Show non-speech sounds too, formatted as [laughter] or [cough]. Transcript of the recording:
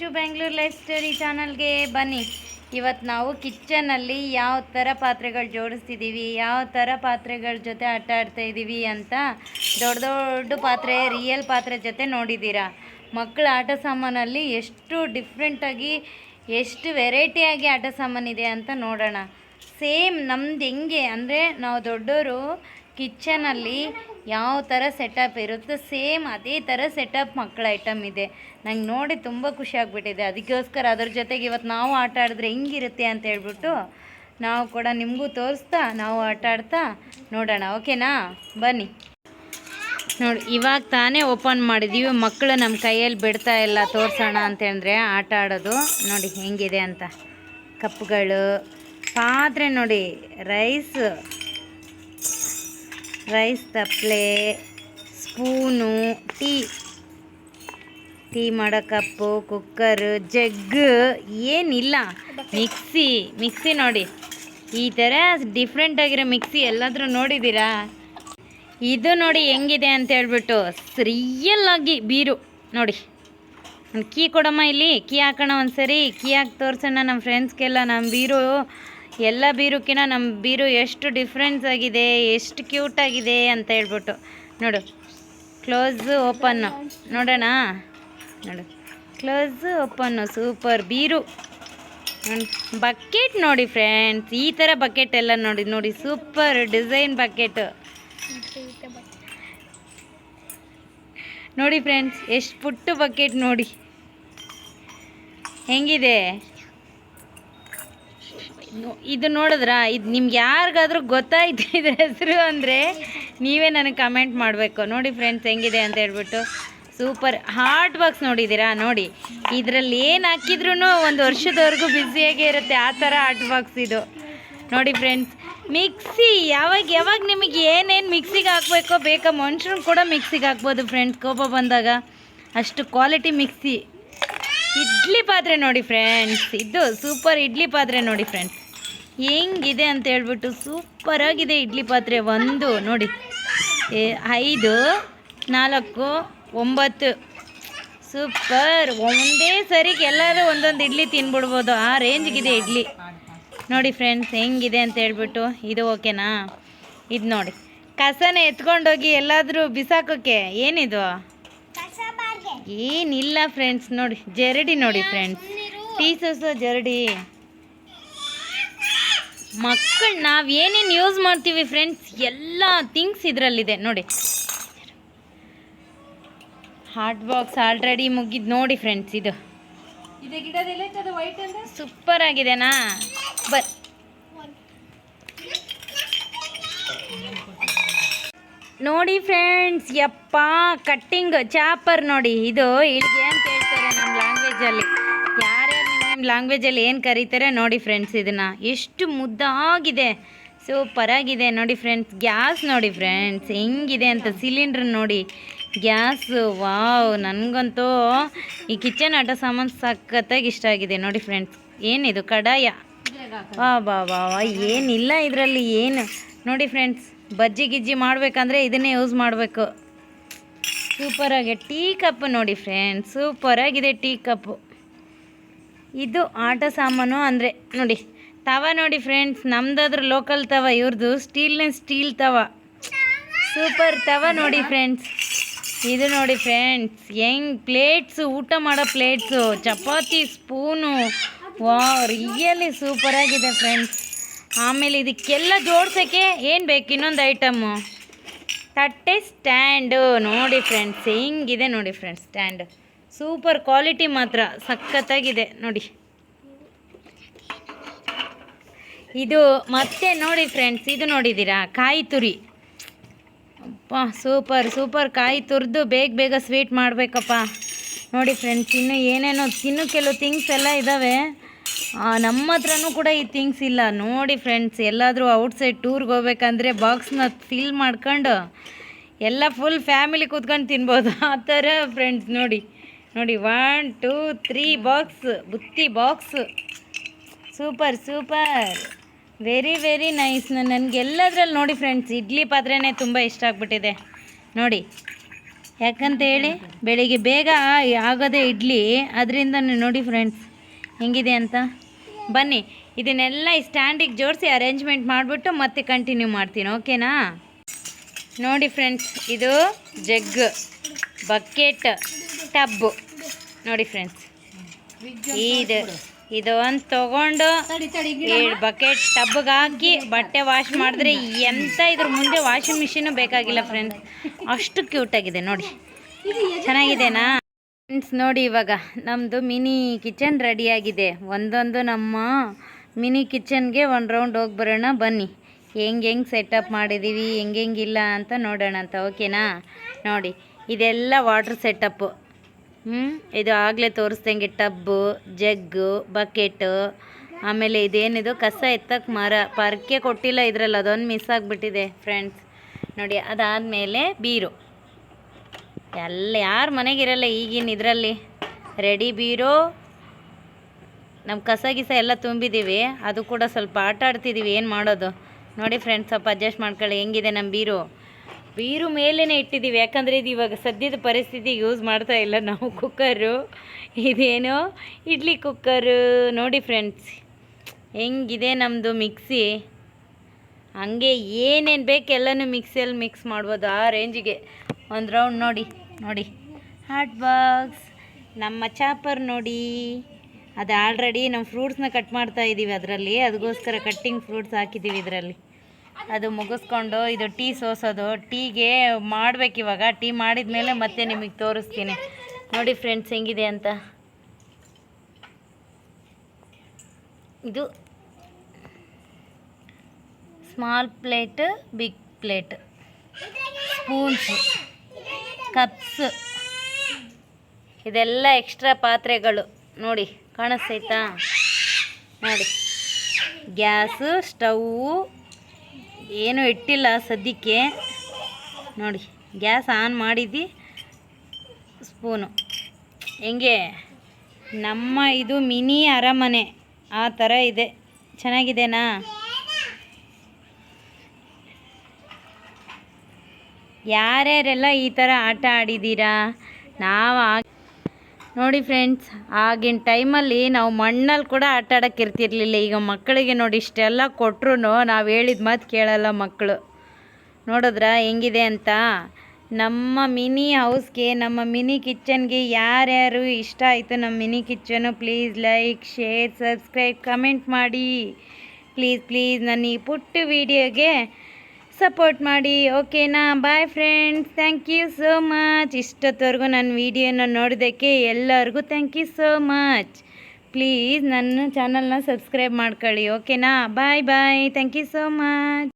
To Bengaluru life story ಚಾನಲ್ಗೆ ಬನ್ನಿ. ಇವತ್ತು ನಾವು ಕಿಚನಲ್ಲಿ ಯಾವ ಥರ ಪಾತ್ರೆಗಳು ಜೋಡಿಸ್ತಿದ್ದೀವಿ ಯಾವ ಥರ ಪಾತ್ರೆಗಳ ಜೊತೆ ಆಟ ಆಡ್ತಾ ಇದ್ದೀವಿ ಅಂತ ದೊಡ್ಡ ದೊಡ್ಡ ಪಾತ್ರೆ ರಿಯಲ್ ಪಾತ್ರೆ ಜೊತೆ ನೋಡಿದ್ದೀರಾ ಮಕ್ಕಳ ಆಟ ಸಾಮಾನಲ್ಲಿ ಎಷ್ಟು ಡಿಫ್ರೆಂಟಾಗಿ ಎಷ್ಟು ವೆರೈಟಿಯಾಗಿ ಆಟ ಸಾಮಾನಿದೆ ಅಂತ ನೋಡೋಣ. ಸೇಮ್ ನಮ್ದು ಹೆಂಗೆ ಅಂದರೆ ನಾವು ದೊಡ್ಡವರು ಕಿಚನಲ್ಲಿ ಯಾವ ಥರ ಸೆಟಪ್ ಇರುತ್ತೋ ಸೇಮ್ ಅದೇ ಥರ ಸೆಟಪ್ ಮಕ್ಕಳ ಐಟಮ್ ಇದೆ. ನಂಗೆ ನೋಡಿ ತುಂಬ ಖುಷಿ ಆಗಿಬಿಟ್ಟಿದೆ. ಅದಕ್ಕೋಸ್ಕರ ಅದ್ರ ಜೊತೆಗೆ ಇವತ್ತು ನಾವು ಆಟ ಆಡಿದ್ರೆ ಹೆಂಗಿರುತ್ತೆ ಅಂತ ಹೇಳ್ಬಿಟ್ಟು ನಾವು ಕೂಡ ನಿಮಗೂ ತೋರಿಸ್ತಾ, ನಾವು ಆಟ ಆಡ್ತಾ ನೋಡೋಣ. ಓಕೆನಾ? ಬನ್ನಿ. ನೋಡಿ, ಇವಾಗ ತಾನೇ ಓಪನ್ ಮಾಡಿದ್ದೀವಿ ಮಕ್ಕಳು ನಮ್ಮ ಕೈಯಲ್ಲಿ ಬಿಡ್ತಾ ಇಲ್ಲ ತೋರಿಸೋಣ ಅಂತಂದರೆ ಆಟ ಆಡೋದು. ನೋಡಿ, ಹೆಂಗಿದೆ ಅಂತ. ಕಪ್ಗಳು. ಪಾತ್ರೆ ನೋಡಿ, ರೈಸ್ ರೈಸ್ ತಪ್ಪಲೆ ಸ್ಪೂನು ಟೀ ಟೀ ಮಾಡೋ ಕಪ್ಪು ಕುಕ್ಕರು ಜಗ್ಗು ಏನಿಲ್ಲ. ಮಿಕ್ಸಿ ಮಿಕ್ಸಿ ನೋಡಿ. ಈ ಥರ ಡಿಫ್ರೆಂಟ್ ಆಗಿರೋ ಮಿಕ್ಸಿ ಎಲ್ಲಾದರೂ ನೋಡಿದ್ದೀರಾ? ಇದು ನೋಡಿ ಹೆಂಗಿದೆ ಅಂತ ಹೇಳ್ಬಿಟ್ಟು ರಿಯಲ್ ಬೀರು. ನೋಡಿ. ಒಂದು ಕೀ ಕೊಡಮ್ಮ ಇಲ್ಲಿ. ಕೀ ಹಾಕೋಣ ಒಂದ್ಸರಿ. ಕೀ ಹಾಕಿ ತೋರಿಸೋಣ ನಮ್ಮ ಫ್ರೆಂಡ್ಸ್ಗೆಲ್ಲ ನಮ್ಮ ಬೀರು ಎಲ್ಲ ಬೀರುಕಿನ ನಮ್ಮ ಬೀರು ಎಷ್ಟು ಡಿಫ್ರೆನ್ಸ್ ಆಗಿದೆ, ಎಷ್ಟು ಕ್ಯೂಟ್ ಆಗಿದೆ ಅಂತ ಹೇಳ್ಬಿಟ್ಟು. ನೋಡು ಕ್ಲೋಸ್ ಓಪನ್ನು ನೋಡೋಣ? ನೋಡು. Close open super ಬೀರು. ಬಕೆಟ್ ನೋಡಿ ಫ್ರೆಂಡ್ಸ್ ಈ ಥರ ಬಕೆಟ್ ಎಲ್ಲ ನೋಡಿ ನೋಡಿ ಸೂಪರ್ ಡಿಸೈನ್ ಬಕೆಟ್ ನೋಡಿ ಫ್ರೆಂಡ್ಸ್ ಎಷ್ಟು ಪುಟ್ಟು ಬಕೆಟ್ ನೋಡಿ. ಹೆಂಗಿದೆ? ಇದು ನೋಡಿದ್ರ? ಇದು ನಿಮ್ಗೆ ಯಾರಿಗಾದ್ರೂ ಗೊತ್ತಾಯ್ತು [laughs] ಇದ್ರ ಹೆಸರು ಅಂದರೆ ನೀವೇ ನನಗೆ ಕಮೆಂಟ್ ಮಾಡಬೇಕು. ನೋಡಿ ಫ್ರೆಂಡ್ಸ್ ಹೆಂಗಿದೆ ಅಂತ ಹೇಳ್ಬಿಟ್ಟು. ಸೂಪರ್ ಹಾರ್ಟ್ ಬಾಕ್ಸ್ ನೋಡಿದ್ದೀರಾ? ನೋಡಿ. ಇದರಲ್ಲಿ ಏನು ಹಾಕಿದ್ರೂ ಒಂದು ವರ್ಷದವರೆಗೂ ಬ್ಯುಸಿಯಾಗೇ ಇರುತ್ತೆ. ಆ ಥರ ಹಾರ್ಟ್ ಬಾಕ್ಸ್ ಇದು. ನೋಡಿ ಫ್ರೆಂಡ್ಸ್ ಮಿಕ್ಸಿ ಯಾವಾಗ ಯಾವಾಗ ನಿಮಗೆ ಏನೇನು ಮಿಕ್ಸಿಗೆ ಹಾಕ್ಬೇಕೋ ಬೇಕಾ ಮನುಷ್ಯರು ಕೂಡ ಮಿಕ್ಸಿಗೆ ಹಾಕ್ಬೋದು ಫ್ರೆಂಡ್ಸ್ ಕೋಪ ಬಂದಾಗ ಅಷ್ಟು ಕ್ವಾಲಿಟಿ ಮಿಕ್ಸಿ ಇಡ್ಲಿ ಪಾತ್ರೆ ನೋಡಿ ಫ್ರೆಂಡ್ಸ್ ಇದು ಸೂಪರ್ ಇಡ್ಲಿ ಪಾತ್ರೆ ನೋಡಿ ಫ್ರೆಂಡ್ಸ್ ಹೆಂಗಿದೆ ಅಂತ ಹೇಳ್ಬಿಟ್ಟು ಸೂಪರ್ ಆಗಿದೆ ಇಡ್ಲಿ ಪಾತ್ರೆ ಒಂದು. ನೋಡಿ. ಐದು, ನಾಲ್ಕು, ಒಂಬತ್ತು. ಸೂಪರ್ ಒಂದೇ ಸರಿಗೆ ಎಲ್ಲರೂ ಒಂದೊಂದು ಇಡ್ಲಿ ತಿನ್ಬಿಡ್ಬೋದು. ಆ ರೇಂಜ್ಗಿದೆ ಇಡ್ಲಿ. ನೋಡಿ ಫ್ರೆಂಡ್ಸ್ ಹೆಂಗಿದೆ ಅಂತ ಹೇಳ್ಬಿಟ್ಟು ಇದು ಓಕೆನಾ ಇದು ನೋಡಿ. ಕಸನ ಎತ್ಕೊಂಡೋಗಿ ಎಲ್ಲಾದರೂ ಬಿಸಾಕೋಕ್ಕೆ ಏನಿದು? ಏನಿಲ್ಲ ಫ್ರೆಂಡ್ಸ್ ನೋಡಿ ಜರಡಿ ನೋಡಿ ಫ್ರೆಂಡ್ಸ್ ಟೀ ಸೋಸೋ ಜರಡಿ? ಮಕ್ಕಳು ನಾವು ಏನೇನು ಯೂಸ್ ಮಾಡ್ತೀವಿ ಫ್ರೆಂಡ್ಸ್ ಎಲ್ಲ ಥಿಂಗ್ಸ್ ಇದರಲ್ಲಿದೆ. ನೋಡಿ. ಹಾಟ್ ಬಾಕ್ಸ್ ಆಲ್ರೆಡಿ ಮುಗಿದ್ ನೋಡಿ ಫ್ರೆಂಡ್ಸ್ ಇದು. ಸೂಪರ್ ಆಗಿದೆನಾ ಬರ್ ನೋಡಿ ಫ್ರೆಂಡ್ಸ್ ಯಪ್ಪ ಕಟ್ಟಿಂಗ್ ಚಾಪರ್ ನೋಡಿ. ಇದು ಇಳಿಗೆ ಅಂತ ಹೇಳ್ತಾರೆ ನಮ್ಮ ಲ್ಯಾಂಗ್ವೇಜಲ್ಲಿ ಯಾರ್ಯಾರು ನಿಮ್ಮ ಲ್ಯಾಂಗ್ವೇಜಲ್ಲಿ ಏನು ಕರೀತಾರೆ ನೋಡಿ ಫ್ರೆಂಡ್ಸ್ ಇದನ್ನು. ಎಷ್ಟು ಮುದ್ದಾಗಿದೆ. ಸೂಪರ್ ಆಗಿದೆ ನೋಡಿ ಫ್ರೆಂಡ್ಸ್ ಗ್ಯಾಸ್ ನೋಡಿ ಫ್ರೆಂಡ್ಸ್ ಹೆಂಗಿದೆ ಅಂತ ಸಿಲಿಂಡ್ರ್ ನೋಡಿ. ಗ್ಯಾಸು ವಾವ್ ನನಗಂತೂ ಈ ಕಿಚನ್ ಆಟ ಸಾಮಾನು ಸಖತ್ತಾಗಿ ಇಷ್ಟ ಆಗಿದೆ ನೋಡಿ ಫ್ರೆಂಡ್ಸ್ ಏನಿದು ಕಡಾಯ? ವಾ ಬಾ ಬಾ ವಾ ಏನಿಲ್ಲ ಇದರಲ್ಲಿ ಏನು? ನೋಡಿ ಫ್ರೆಂಡ್ಸ್ ಬಜ್ಜಿ ಗಿಜ್ಜಿ ಮಾಡಬೇಕಂದ್ರೆ ಇದನ್ನೇ ಯೂಸ್ ಮಾಡಬೇಕು. ಸೂಪರಾಗಿ ಟೀ ಕಪ್ ನೋಡಿ ಫ್ರೆಂಡ್ಸ್ ಸೂಪರಾಗಿದೆ ಟೀ ಕಪ್ಪು ಇದು ಆಟ ಸಾಮಾನು ಅಂದರೆ, ನೋಡಿ, ತವ ನೋಡಿ ಫ್ರೆಂಡ್ಸ್ ನಮ್ದಾದ್ರೂ ಲೋಕಲ್ ತವ ಇವ್ರದ್ದು ಸ್ಟೀಲ್ನೇ ಸ್ಟೀಲ್ ತವ. ಸೂಪರ್ ತವ ನೋಡಿ ಫ್ರೆಂಡ್ಸ್ ಇದು ನೋಡಿ ಫ್ರೆಂಡ್ಸ್ ಹೆಂಗ್ ಪ್ಲೇಟ್ಸು ಊಟ ಮಾಡೋ plates chapati spoon wow really ಸೂಪರಾಗಿದೆ friends ಆಮೇಲೆ ಇದಕ್ಕೆಲ್ಲ ಜೋಡ್ಸೋಕ್ಕೆ ಏನು ಬೇಕು? ಇನ್ನೊಂದು ಐಟಮ್ಮು ತಟ್ಟೆ ಸ್ಟ್ಯಾಂಡು ನೋಡಿ ಫ್ರೆಂಡ್ಸ್ ಹಿಂಗಿದೆ ನೋಡಿ ಫ್ರೆಂಡ್ಸ್ ಸ್ಟ್ಯಾಂಡ್ ಸೂಪರ್ ಕ್ವಾಲಿಟಿ ಮಾತ್ರ, ಸಖತ್ತಾಗಿದೆ, ನೋಡಿ. ಇದು ಮತ್ತೆ ನೋಡಿ ಫ್ರೆಂಡ್ಸ್ ಇದು ನೋಡಿದ್ದೀರಾ? ಕಾಯಿ ತುರಿ. ಅಪ್ಪ ಸೂಪರ್ ಸೂಪರ್ ಕಾಯಿ ತುರಿದು ಬೇಗ ಬೇಗ ಸ್ವೀಟ್ ಮಾಡಬೇಕಪ್ಪ. ನೋಡಿ ಫ್ರೆಂಡ್ಸ್ ಇನ್ನು ಏನೇನೋ ತಿನ್ನು, ಕೆಲವು ಥಿಂಗ್ಸ್ ಎಲ್ಲ ಇದ್ದಾವೆ ನಮ್ಮ ಹತ್ರನೂ ಕೂಡ ಈ ಥಿಂಗ್ಸ್ ಇಲ್ಲ. ನೋಡಿ ಫ್ರೆಂಡ್ಸ್ ಎಲ್ಲಾದರೂ ಔಟ್ಸೈಡ್ ಟೂರ್ಗೆ ಹೋಗ್ಬೇಕಂದ್ರೆ ಬಾಕ್ಸ್ನ ಫಿಲ್ ಮಾಡ್ಕೊಂಡು ಎಲ್ಲ ಫುಲ್ ಫ್ಯಾಮಿಲಿ ಕೂತ್ಕೊಂಡು ತಿನ್ಬೋದು. ಆ ಥರ ಫ್ರೆಂಡ್ಸ್ ನೋಡಿ. ನೋಡಿ ಒನ್ ಟೂ ತ್ರೀ ಬಾಕ್ಸ್ ಬುತ್ತಿ box super super very very nice ನನಗೆ ಎಲ್ಲದ್ರಲ್ಲಿ ನೋಡಿ ಫ್ರೆಂಡ್ಸ್ ಇಡ್ಲಿ ಪಾತ್ರೆನೇ ತುಂಬ ಇಷ್ಟ ಆಗ್ಬಿಟ್ಟಿದೆ. ನೋಡಿ, ಯಾಕಂತ ಹೇಳಿ, ಬೆಳಿಗ್ಗೆ ಬೇಗ ಆಗೋದೇ ಇಡ್ಲಿ. ಅದರಿಂದ ನೋಡಿ ಫ್ರೆಂಡ್ಸ್ ಹೆಂಗಿದೆ ಅಂತ? ಬನ್ನಿ ಇದನ್ನೆಲ್ಲ ಈ ಸ್ಟ್ಯಾಂಡಿಗೆ ಜೋಡಿಸಿ ಅರೇಂಜ್ಮೆಂಟ್ ಮಾಡಿಬಿಟ್ಟು ಮತ್ತೆ ಕಂಟಿನ್ಯೂ ಮಾಡ್ತೀನಿ ಓಕೆನಾ ನೋಡಿ ಫ್ರೆಂಡ್ಸ್ ಇದು ಜಗ್ ಬಕೆಟ್ ಟಬ್ಬು ನೋಡಿ ಫ್ರೆಂಡ್ಸ್ ಇದು ಇದು ಒಂದು ತಗೊಂಡು ಏಳು ಬಕೆಟ್ ಟಬ್ಗೆ ಹಾಕಿ ಬಟ್ಟೆ ವಾಶ್ ಮಾಡಿದ್ರೆ ಎಂಥ ಇದ್ರ ಮುಂದೆ ವಾಷಿಂಗ್ ಮಿಷಿನು ಬೇಕಾಗಿಲ್ಲ ಫ್ರೆಂಡ್ಸ್ ಅಷ್ಟು ಕ್ಯೂಟಾಗಿದೆ ನೋಡಿ. ಚೆನ್ನಾಗಿದೆನಾ? ಫ್ರೆಂಡ್ಸ್ ನೋಡಿ ಇವಾಗ ನಮ್ಮದು ಮಿನಿ ಕಿಚನ್ ರೆಡಿಯಾಗಿದೆ. ಒಂದೊಂದು ನಮ್ಮ ಮಿನಿ ಕಿಚನ್ಗೆ ಒಂದು ರೌಂಡ್ ಹೋಗಿ ಬರೋಣ, ಬನ್ನಿ. ಹೆಂಗೆ ಹೆಂಗೆ ಸೆಟಪ್ ಮಾಡಿದ್ದೀವಿ ಹೆಂಗೆ ಇಲ್ಲ ಅಂತ ನೋಡೋಣ ಅಂತ ಓಕೆನಾ ನೋಡಿ, ಇದೆಲ್ಲ ವಾಟ್ರ್ ಸೆಟಪ್ಪು ಹ್ಞೂ ಇದು ಆಗಲೇ ತೋರಿಸ್ದಂಗೆ ಟಬ್ಬು, ಜಗ್ಗು ಬಕೆಟು ಆಮೇಲೆ ಇದೇನಿದು, ಕಸ ಎತ್ತಕ್ಕೆ ಮರ, ಪರ್ಕೆ ಕೊಟ್ಟಿಲ್ಲ ಇದರಲ್ಲಿ, ಅದೊಂದು ಮಿಸ್ ಆಗಿಬಿಟ್ಟಿದೆ ಫ್ರೆಂಡ್ಸ್ ನೋಡಿ, ಅದಾದಮೇಲೆ ಬೀರು. ಎಲ್ಲ ಯಾರ ಮನೆಗಿರಲ್ಲ ಈಗಿನ ಇದರಲ್ಲಿ. ರೆಡಿ ಬೀರೋ ನಮ್ಮ ಕಸ ಗಿಸ ಎಲ್ಲ ತುಂಬಿದ್ದೀವಿ ಅದು ಕೂಡ ಸ್ವಲ್ಪ ಆಟ ಆಡ್ತಿದ್ದೀವಿ ಏನು ಮಾಡೋದು. ನೋಡಿ ಫ್ರೆಂಡ್ಸ್ ಸ್ವಲ್ಪ ಅಡ್ಜಸ್ಟ್ ಮಾಡ್ಕೊಳ್ಳಿ. ಹೆಂಗಿದೆ ನಮ್ಮ ಬೀರು? ಬೀರು ಮೇಲೇ ಇಟ್ಟಿದ್ದೀವಿ ಯಾಕಂದರೆ ಇದು ಇವಾಗ ಸದ್ಯದ ಪರಿಸ್ಥಿತಿ ಯೂಸ್ ಮಾಡ್ತಾ ಇಲ್ಲ ನಾವು ಕುಕ್ಕರು ಇದೇನೋ ಇಡ್ಲಿ ಕುಕ್ಕರು ನೋಡಿ ಫ್ರೆಂಡ್ಸ್ ಹೆಂಗಿದೆ ನಮ್ಮದು ಮಿಕ್ಸಿ ಹಂಗೆ ಏನೇನು ಬೇಕು ಎಲ್ಲನೂ ಮಿಕ್ಸಿಯಲ್ಲಿ ಮಿಕ್ಸ್ ಮಾಡ್ಬೋದು ಆ ರೇಂಜಿಗೆ ಒಂದು ರೌಂಡ್ ನೋಡಿ. ನೋಡಿ. ಹಾಟ್ ಬಾಕ್ಸ್ ನಮ್ಮ ಚಾಪರ್ ನೋಡಿ. ಅದು ಆಲ್ರೆಡಿ ನಾವು ಫ್ರೂಟ್ಸ್ನ ಕಟ್ ಮಾಡ್ತಾ ಇದ್ದೀವಿ ಅದರಲ್ಲಿ. ಅದಕ್ಕೋಸ್ಕರ ಕಟ್ಟಿಂಗ್ ಫ್ರೂಟ್ಸ್ ಹಾಕಿದ್ದೀವಿ ಇದರಲ್ಲಿ. ಅದು ಮುಗಿಸ್ಕೊಂಡು ಇದು ಟೀ ಸೋಸೋದು. ಟೀಗೆ ಮಾಡ್ಬೇಕು ಇವಾಗ. ಟೀ ಮಾಡಿದ ಮೇಲೆ ಮತ್ತೆ ನಿಮಗೆ ತೋರಿಸ್ತೀನಿ. ನೋಡಿ ಫ್ರೆಂಡ್ಸ್ ಹೆಂಗಿದೆ ಅಂತ. ಇದು small plate big plate spoons cups. ಇದೆಲ್ಲ ಎಕ್ಸ್ಟ್ರಾ ಪಾತ್ರೆಗಳು. ನೋಡಿ, ಕಾಣಿಸ್ತೈತಾ? ನೋಡಿ. Gas, stove. ಏನೂ ಇಟ್ಟಿಲ್ಲ ಸದ್ಯಕ್ಕೆ. ನೋಡಿ, ಗ್ಯಾಸ್ ಆನ್ ಮಾಡಿದ್ದು, ಸ್ಪೂನು. ಹೆಂಗೆ? ನಮ್ಮ ಇದು ಮಿನಿ ಅರಮನೆ. ಆ ಥರ ಇದೆ. ಚೆನ್ನಾಗಿದೆನಾ? ಯಾರ್ಯಾರೆಲ್ಲ ಈ ಥರ ಆಟ ಆಡಿದ್ದೀರಾ? ನಾವು ಆ ನೋಡಿ ಫ್ರೆಂಡ್ಸ್ ಆಗಿನ ಟೈಮಲ್ಲಿ ನಾವು ಮಣ್ಣಲ್ಲಿ ಕೂಡ ಆಟ ಆಡೋಕ್ಕೆ ಇರ್ತಿರ್ಲಿಲ್ಲ. ಈಗ ಮಕ್ಕಳಿಗೆ ನೋಡಿ ಇಷ್ಟೆಲ್ಲ ಕೊಟ್ಟರು ನಾವು ಹೇಳಿದ ಮಾತು ಕೇಳಲ್ಲ ಮಕ್ಕಳು ನೋಡಿದ್ರಾ ಹೆಂಗಿದೆ ಅಂತ? ನಮ್ಮ ಮಿನಿ ಹೌಸ್ಗೆ ನಮ್ಮ ಮಿನಿ ಕಿಚನ್ಗೆ ಯಾರ್ಯಾರು ಇಷ್ಟ ಆಯಿತು ನಮ್ಮ mini kitchen please like share subscribe comment ಮಾಡಿ. ಪ್ಲೀಸ್ ಪ್ಲೀಸ್ ನನ್ನ ಈ ಪುಟ್ಟ ವಿಡಿಯೋಗೆ ಸಪೋರ್ಟ್ ಮಾಡಿ ಓಕೆನಾ bye friends thank you so much ಇಷ್ಟೊತ್ತವರೆಗೂ ನನ್ನ ವಿಡಿಯೋನ ನೋಡೋದಕ್ಕೆ ಎಲ್ಲರಿಗೂ thank you so much please ನನ್ನ ಚಾನಲ್ನ ಸಬ್ಸ್ಕ್ರೈಬ್ ಮಾಡ್ಕೊಳ್ಳಿ ಓಕೆನಾ bye bye thank you so much